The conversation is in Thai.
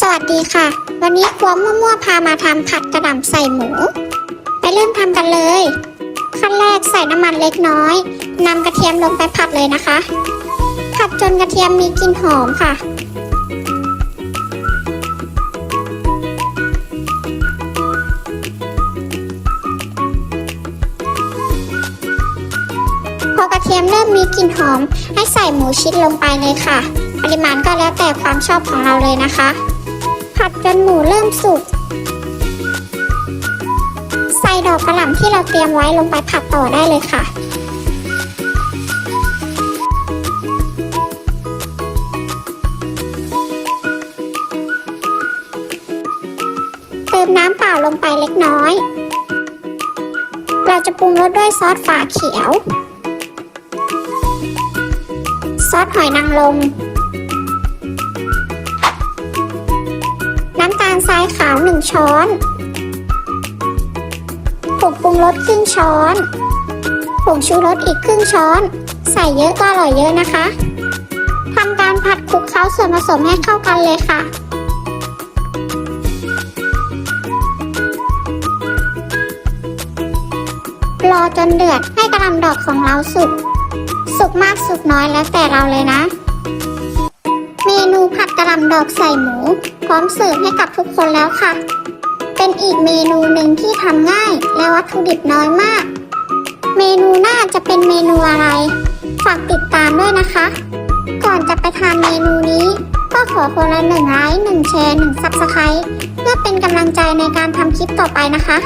สวัสดีค่ะ วันนี้ครัวมั่วๆพามาทำผัดกระหล่ำใส่หมู ไปเริ่มทำกันเลย ขั้นแรกใส่น้ำมันเล็กน้อยนำกระเทียมลงไปผัดเลยนะคะ ผัดจนกระเทียมมีกลิ่นหอมค่ะ พอกระเทียมเริ่มมีกลิ่นหอม ให้ใส่หมูชิ้นลงไปเลยค่ะ ปริมาณก็แล้วแต่ความชอบของเราเลยนะคะ ผัดจนหมูเริ่มสุก ใส่ดอกกระหล่ำที่เราเตรียมไว้ลงไปผัดต่อได้เลยค่ะเติมน้ำเปล่าลงไปเล็กน้อย เราจะปรุงรสด้วยซอสฝาเขียว ซอสหอยนางรมาลทรายขาวหนึ่งช้อน ผงปรุงรสครึ่งช้อน ผงชูรสอีกครึ่งช้อน ใส่เยอะก็อร่อยเยอะนะคะทำการผัดคลุกเคล้าส่วนผสมให้เข้ากันเลยค่ะรอจนเดือดให้กระลำดอกของเราสุก สุกมากสุกน้อยแล้วแต่เราเลยนะ นูผัดกระหล่ำดอกใส่หมู พร้อมเสิร์ฟให้กับทุกคนแล้วค่ะ เป็นอีกเมนูหนึ่งที่ทำง่ายและวัตถุดิบน้อยมาก เมนูหน้าจะเป็นเมนูอะไร ฝากติดตามด้วยนะคะ ก่อนจะไปทานเมนูนี้ ก็ขอคนละหนึ่งไลค์หนึ่งแชร์หนึ่งซับสไครต์เพื่อเป็นกำลังใจในการทำคลิปต่อไปนะคะ